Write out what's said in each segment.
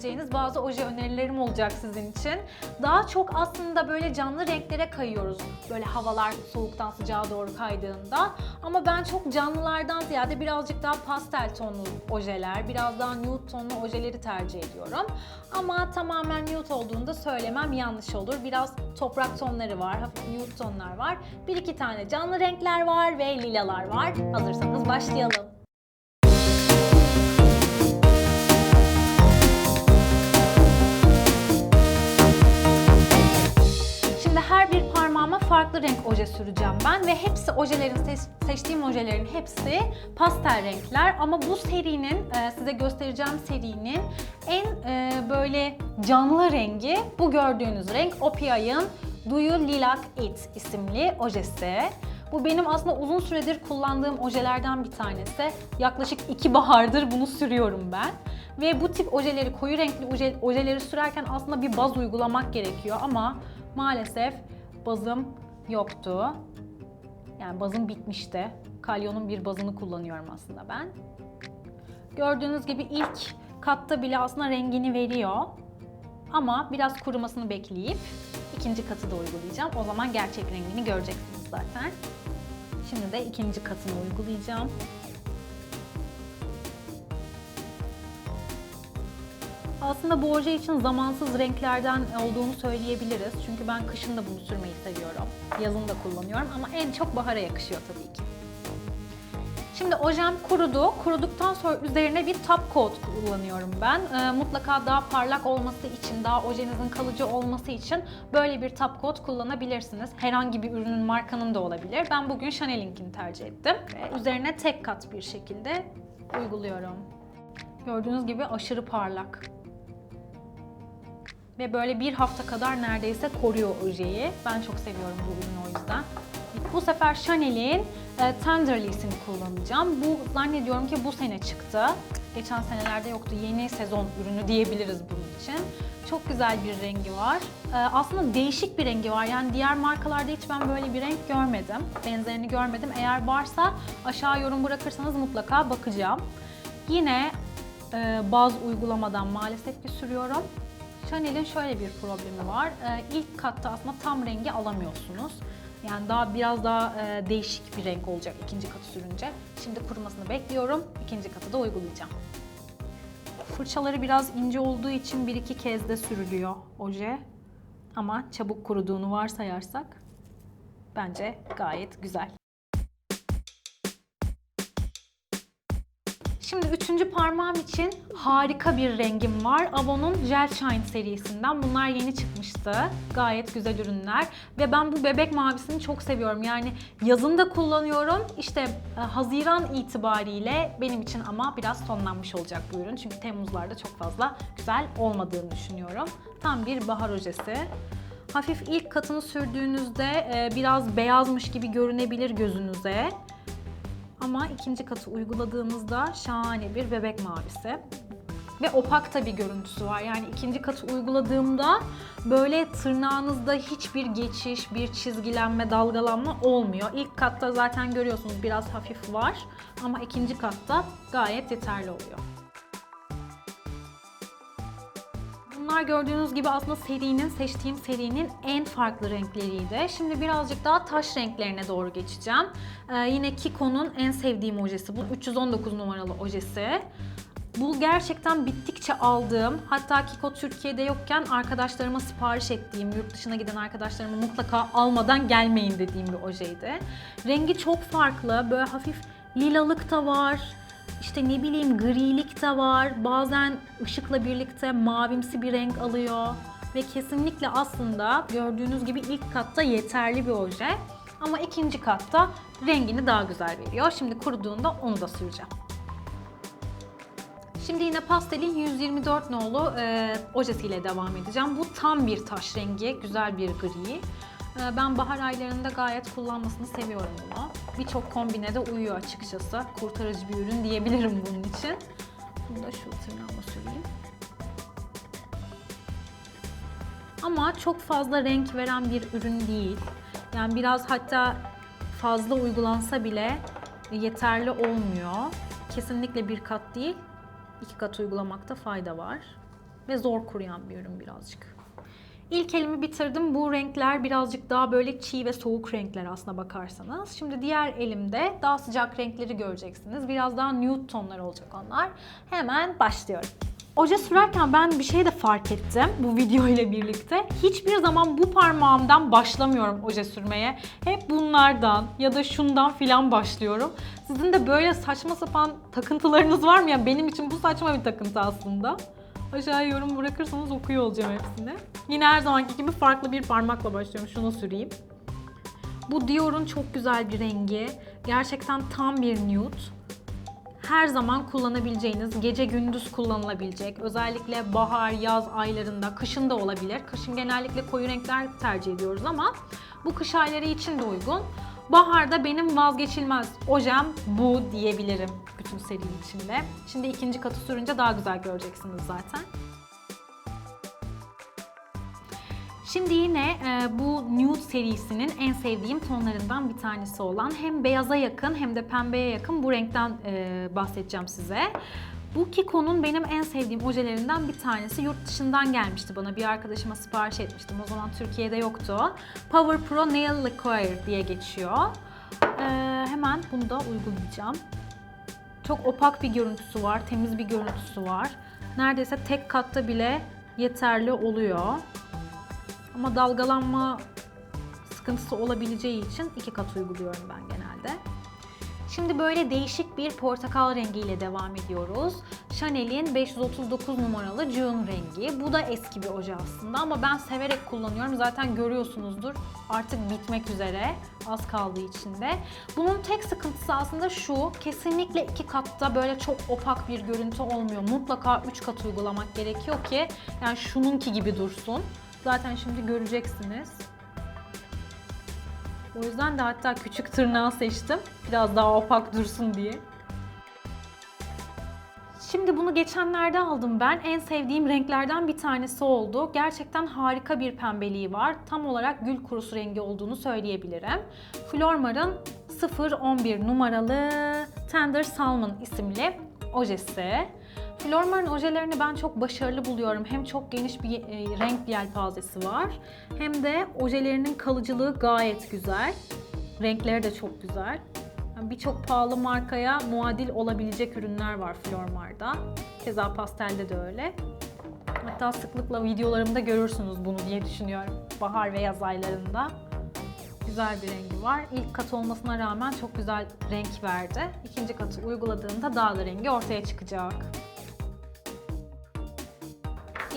yapabileceğiniz bazı oje önerilerim olacak sizin için. Daha çok aslında böyle canlı renklere kayıyoruz. Böyle havalar soğuktan sıcağa doğru kaydığında. Ama ben çok canlılardan ziyade birazcık daha pastel tonlu ojeler, biraz daha nude tonlu ojeleri tercih ediyorum. Ama tamamen nude olduğunu da söylemem yanlış olur. Biraz toprak tonları var, hafif nude tonlar var. Bir iki tane canlı renkler var ve lilalar var. Hazırsanız başlayalım. Farklı renk oje süreceğim ben ve hepsi ojelerin seç- seçtiğim ojelerin hepsi pastel renkler ama bu serinin e, size göstereceğim serinin en e, böyle canlı rengi bu gördüğünüz renk Opia'nın Do You Lilac It isimli ojesi. Bu benim aslında uzun süredir kullandığım ojelerden bir tanesi. Yaklaşık iki bahardır bunu sürüyorum ben. Ve bu tip ojeleri, koyu renkli oje- ojeleri sürerken aslında bir baz uygulamak gerekiyor ama maalesef bazım yoktu. Yani bazım bitmişti. Kalyonun bir bazını kullanıyorum aslında ben. Gördüğünüz gibi ilk katta bile aslında rengini veriyor. Ama biraz kurumasını bekleyip ikinci katı da uygulayacağım. O zaman gerçek rengini göreceksiniz zaten. Şimdi de ikinci katını uygulayacağım. Aslında bu oje için zamansız renklerden olduğunu söyleyebiliriz. Çünkü ben kışın da bunu sürmeyi seviyorum. Yazın da kullanıyorum ama en çok bahara yakışıyor tabii ki. Şimdi ojem kurudu. Kuruduktan sonra üzerine bir top coat kullanıyorum ben. Ee, mutlaka daha parlak olması için, daha ojenizin kalıcı olması için böyle bir top coat kullanabilirsiniz. Herhangi bir ürünün markanın da olabilir. Ben bugün Chanel'inkini tercih ettim. Ve üzerine tek kat bir şekilde uyguluyorum. Gördüğünüz gibi aşırı parlak. Ve böyle bir hafta kadar neredeyse koruyor ojeyi. Ben çok seviyorum bu ürünü o yüzden. Bu sefer Chanel'in e, Tenderly'sini kullanacağım. Bu zannediyorum ki bu sene çıktı. Geçen senelerde yoktu. Yeni sezon ürünü diyebiliriz bunun için. Çok güzel bir rengi var. E, aslında değişik bir rengi var. Yani diğer markalarda hiç ben böyle bir renk görmedim. Benzerini görmedim. Eğer varsa aşağı yorum bırakırsanız mutlaka bakacağım. Yine e, baz uygulamadan maalesef ki sürüyorum. Chanel'in şöyle bir problemi var. Ee, ilk katta aslında tam rengi alamıyorsunuz. Yani daha biraz daha e, değişik bir renk olacak ikinci katı sürünce. Şimdi kurumasını bekliyorum. İkinci katı da uygulayacağım. Fırçaları biraz ince olduğu için bir iki kez de sürülüyor oje. Ama çabuk kuruduğunu varsayarsak bence gayet güzel. Şimdi üçüncü parmağım için harika bir rengim var. Avon'un Gel Shine serisinden. Bunlar yeni çıkmıştı. Gayet güzel ürünler. Ve ben bu bebek mavisini çok seviyorum. Yani yazın da kullanıyorum. İşte e, Haziran itibariyle benim için ama biraz sonlanmış olacak bu ürün. Çünkü Temmuzlarda çok fazla güzel olmadığını düşünüyorum. Tam bir bahar ojesi. Hafif ilk katını sürdüğünüzde e, biraz beyazmış gibi görünebilir gözünüze. Ama ikinci katı uyguladığınızda şahane bir bebek mavisi. Ve opak da bir görüntüsü var. Yani ikinci katı uyguladığımda böyle tırnağınızda hiçbir geçiş, bir çizgilenme, dalgalanma olmuyor. İlk katta zaten görüyorsunuz biraz hafif var. Ama ikinci katta gayet yeterli oluyor. Bunlar gördüğünüz gibi aslında serinin, seçtiğim serinin en farklı renkleriydi. Şimdi birazcık daha taş renklerine doğru geçeceğim. Ee, yine Kiko'nun en sevdiğim ojesi bu. 319 numaralı ojesi. Bu gerçekten bittikçe aldığım, hatta Kiko Türkiye'de yokken arkadaşlarıma sipariş ettiğim, yurt dışına giden arkadaşlarıma mutlaka almadan gelmeyin dediğim bir ojeydi. Rengi çok farklı, böyle hafif lilalık da var, işte ne bileyim grilik de var. Bazen ışıkla birlikte mavimsi bir renk alıyor. Ve kesinlikle aslında gördüğünüz gibi ilk katta yeterli bir oje. Ama ikinci katta rengini daha güzel veriyor. Şimdi kuruduğunda onu da süreceğim. Şimdi yine pastelin 124 nolu e, ojesiyle devam edeceğim. Bu tam bir taş rengi, güzel bir gri. E, ben bahar aylarında gayet kullanmasını seviyorum bunu. Birçok kombine de uyuyor açıkçası. Kurtarıcı bir ürün diyebilirim bunun için. Bunu da şu tırnağıma süreyim. Ama çok fazla renk veren bir ürün değil. Yani biraz hatta fazla uygulansa bile yeterli olmuyor. Kesinlikle bir kat değil, iki kat uygulamakta fayda var. ve zor kuruyan bir ürün birazcık. İlk elimi bitirdim. Bu renkler birazcık daha böyle çiğ ve soğuk renkler aslına bakarsanız. Şimdi diğer elimde daha sıcak renkleri göreceksiniz. Biraz daha nude tonlar olacak onlar. Hemen başlıyorum. Oje sürerken ben bir şey de fark ettim bu video ile birlikte. Hiçbir zaman bu parmağımdan başlamıyorum oje sürmeye. Hep bunlardan ya da şundan filan başlıyorum. Sizin de böyle saçma sapan takıntılarınız var mı? Yani benim için bu saçma bir takıntı aslında. Aşağıya yorum bırakırsanız okuyor olacağım hepsini. Yine her zamanki gibi farklı bir parmakla başlıyorum. Şunu süreyim. Bu Dior'un çok güzel bir rengi. Gerçekten tam bir nude. Her zaman kullanabileceğiniz, gece gündüz kullanılabilecek. Özellikle bahar, yaz aylarında, kışın da olabilir. Kışın genellikle koyu renkler tercih ediyoruz ama bu kış ayları için de uygun. Baharda benim vazgeçilmez ojem bu diyebilirim bütün seri içinde. Şimdi ikinci katı sürünce daha güzel göreceksiniz zaten. Şimdi yine e, bu nude serisinin en sevdiğim tonlarından bir tanesi olan hem beyaza yakın hem de pembeye yakın bu renkten e, bahsedeceğim size. Bu Kiko'nun benim en sevdiğim ojelerinden bir tanesi. Yurt dışından gelmişti bana. Bir arkadaşıma sipariş etmiştim. O zaman Türkiye'de yoktu. Power Pro Nail Lacquer diye geçiyor. E, hemen bunu da uygulayacağım. Çok opak bir görüntüsü var, temiz bir görüntüsü var. Neredeyse tek katta bile yeterli oluyor. Ama dalgalanma sıkıntısı olabileceği için iki kat uyguluyorum ben genelde. Şimdi böyle değişik bir portakal rengiyle devam ediyoruz. Chanel'in 539 numaralı June rengi. Bu da eski bir oje aslında ama ben severek kullanıyorum. Zaten görüyorsunuzdur artık bitmek üzere. Az kaldığı içinde. Bunun tek sıkıntısı aslında şu. Kesinlikle iki katta böyle çok opak bir görüntü olmuyor. Mutlaka üç kat uygulamak gerekiyor ki yani şununki gibi dursun. Zaten şimdi göreceksiniz. O yüzden de hatta küçük tırnağı seçtim. Biraz daha opak dursun diye. Şimdi bunu geçenlerde aldım ben. En sevdiğim renklerden bir tanesi oldu. Gerçekten harika bir pembeliği var. Tam olarak gül kurusu rengi olduğunu söyleyebilirim. Flormar'ın 011 numaralı Tender Salmon isimli ojesi. Flormar'ın ojelerini ben çok başarılı buluyorum. Hem çok geniş bir e, renk yelpazesi var. Hem de ojelerinin kalıcılığı gayet güzel. Renkleri de çok güzel. Yani Birçok pahalı markaya muadil olabilecek ürünler var Flormar'da. Keza pastelde de öyle. Hatta sıklıkla videolarımda görürsünüz bunu diye düşünüyorum. Bahar ve yaz aylarında. Güzel bir rengi var. İlk kat olmasına rağmen çok güzel renk verdi. İkinci katı uyguladığında daha da rengi ortaya çıkacak.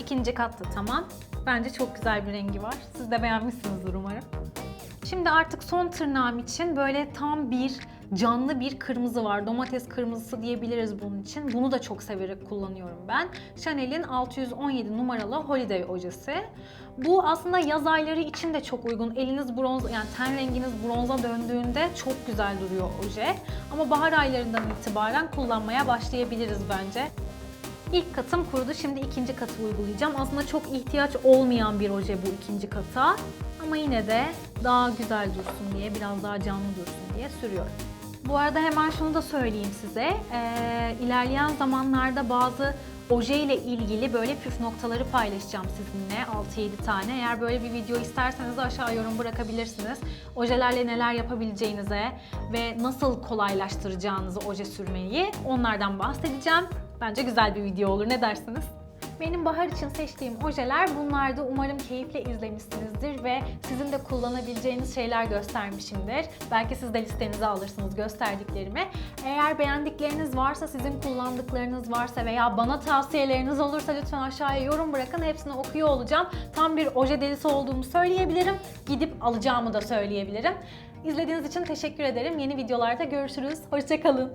İkinci kat da tamam. Bence çok güzel bir rengi var. Siz de beğenmişsinizdir umarım. Şimdi artık son tırnağım için böyle tam bir canlı bir kırmızı var. Domates kırmızısı diyebiliriz bunun için. Bunu da çok severek kullanıyorum ben. Chanel'in 617 numaralı Holiday ojesi. Bu aslında yaz ayları için de çok uygun. Eliniz bronz yani ten renginiz bronza döndüğünde çok güzel duruyor oje. Ama bahar aylarından itibaren kullanmaya başlayabiliriz bence. İlk katım kurudu. Şimdi ikinci katı uygulayacağım. Aslında çok ihtiyaç olmayan bir oje bu ikinci kata. Ama yine de daha güzel dursun diye, biraz daha canlı dursun diye sürüyorum. Bu arada hemen şunu da söyleyeyim size. Ee, ilerleyen zamanlarda bazı oje ile ilgili böyle püf noktaları paylaşacağım sizinle 6-7 tane. Eğer böyle bir video isterseniz aşağı yorum bırakabilirsiniz. Ojelerle neler yapabileceğinize ve nasıl kolaylaştıracağınızı oje sürmeyi onlardan bahsedeceğim. Bence güzel bir video olur. Ne dersiniz? Benim bahar için seçtiğim ojeler bunlardı. Umarım keyifle izlemişsinizdir ve sizin de kullanabileceğiniz şeyler göstermişimdir. Belki siz de listenize alırsınız gösterdiklerimi. Eğer beğendikleriniz varsa, sizin kullandıklarınız varsa veya bana tavsiyeleriniz olursa lütfen aşağıya yorum bırakın. Hepsini okuyor olacağım. Tam bir oje delisi olduğumu söyleyebilirim. Gidip alacağımı da söyleyebilirim. İzlediğiniz için teşekkür ederim. Yeni videolarda görüşürüz. Hoşçakalın.